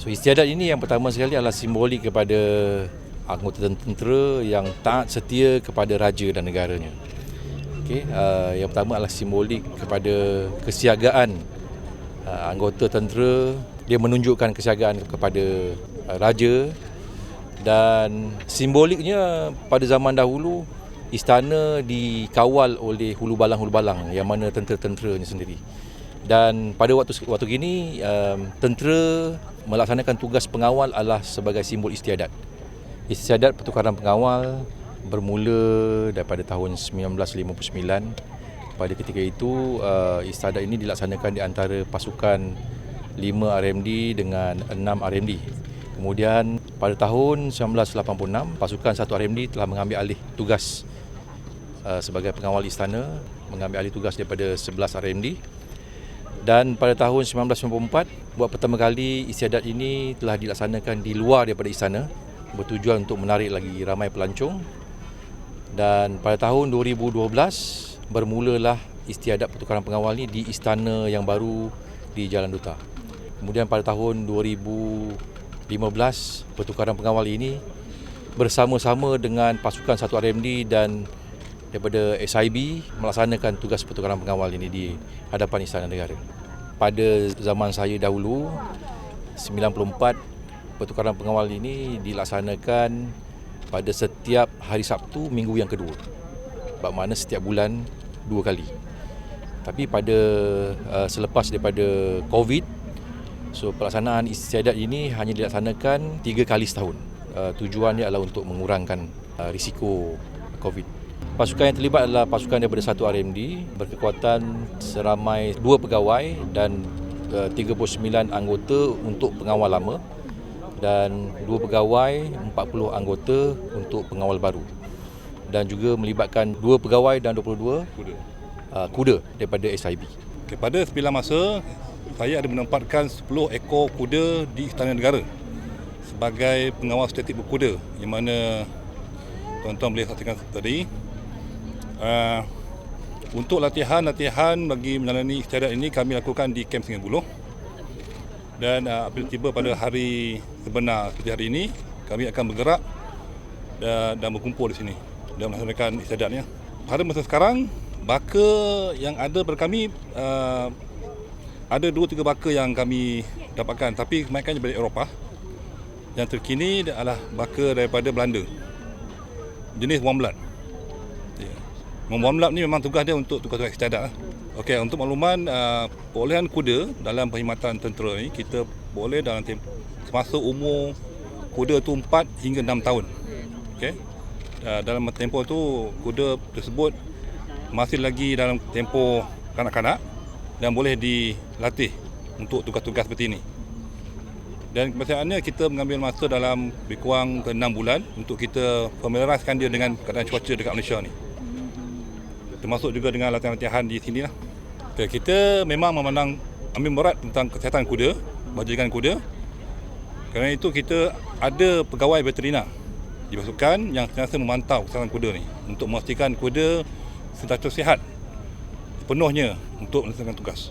So istiadat ini yang pertama sekali adalah simbolik kepada anggota tentera yang taat setia kepada raja dan negaranya. Okey, uh, yang pertama adalah simbolik kepada kesiagaan uh, anggota tentera. Dia menunjukkan kesiagaan kepada uh, raja dan simboliknya pada zaman dahulu istana dikawal oleh hulu balang-hulu balang yang mana tentera-tenteranya sendiri. Dan pada waktu waktu ini um, tentera melaksanakan tugas pengawal adalah sebagai simbol istiadat. Istiadat pertukaran pengawal bermula daripada tahun 1959. Pada ketika itu uh, istiadat ini dilaksanakan di antara pasukan 5 RMD dengan 6 RMD. Kemudian pada tahun 1986 pasukan 1 RMD telah mengambil alih tugas uh, sebagai pengawal istana, mengambil alih tugas daripada 11 RMD dan pada tahun 1994 buat pertama kali istiadat ini telah dilaksanakan di luar daripada istana bertujuan untuk menarik lagi ramai pelancong dan pada tahun 2012 bermulalah istiadat pertukaran pengawal ini di istana yang baru di Jalan Duta. Kemudian pada tahun 2015 pertukaran pengawal ini bersama-sama dengan pasukan 1 RMD dan daripada SIB melaksanakan tugas pertukaran pengawal ini di hadapan Istana Negara. Pada zaman saya dahulu, 94 pertukaran pengawal ini dilaksanakan pada setiap hari Sabtu minggu yang kedua. Bermakna setiap bulan dua kali. Tapi pada uh, selepas daripada COVID, so pelaksanaan istiadat ini hanya dilaksanakan tiga kali setahun. Uh, tujuannya adalah untuk mengurangkan uh, risiko COVID. Pasukan yang terlibat adalah pasukan daripada satu RMD berkekuatan seramai dua pegawai dan uh, 39 anggota untuk pengawal lama dan dua pegawai 40 anggota untuk pengawal baru. Dan juga melibatkan dua pegawai dan 22 kuda, uh, kuda daripada SIB. Okay, pada sembilan masa saya ada menempatkan 10 ekor kuda di Istana Negara sebagai pengawal statik berkuda yang mana tuan-tuan boleh saksikan tadi Uh, untuk latihan-latihan bagi menjalani istiadat ini kami lakukan di Kem Sungai Buloh. Dan uh, apabila tiba pada hari sebenar seperti hari ini, kami akan bergerak dan, dan berkumpul di sini dan melaksanakan istiadatnya. Pada masa sekarang, baka yang ada pada kami uh, ada dua tiga baka yang kami dapatkan tapi kebanyakan dari Eropah. Yang terkini adalah baka daripada Belanda. Jenis warm blood. Warm lap ni memang tugas dia untuk tugas-tugas istiadat. Okey, untuk makluman uh, perolehan kuda dalam perkhidmatan tentera ni kita boleh dalam tempoh semasa umur kuda tu 4 hingga 6 tahun. Okey. Uh, dalam tempoh tu kuda tersebut masih lagi dalam tempoh kanak-kanak dan boleh dilatih untuk tugas-tugas seperti ini. Dan kebiasaannya kita mengambil masa dalam lebih kurang ke 6 bulan untuk kita familiariskan dia dengan keadaan cuaca dekat Malaysia ni termasuk juga dengan latihan-latihan di sini lah. Okay, kita memang memandang ambil berat tentang kesihatan kuda, bajikan kuda. Kerana itu kita ada pegawai veterina di pasukan yang sentiasa memantau kesihatan kuda ni untuk memastikan kuda sentiasa sihat penuhnya untuk melaksanakan tugas.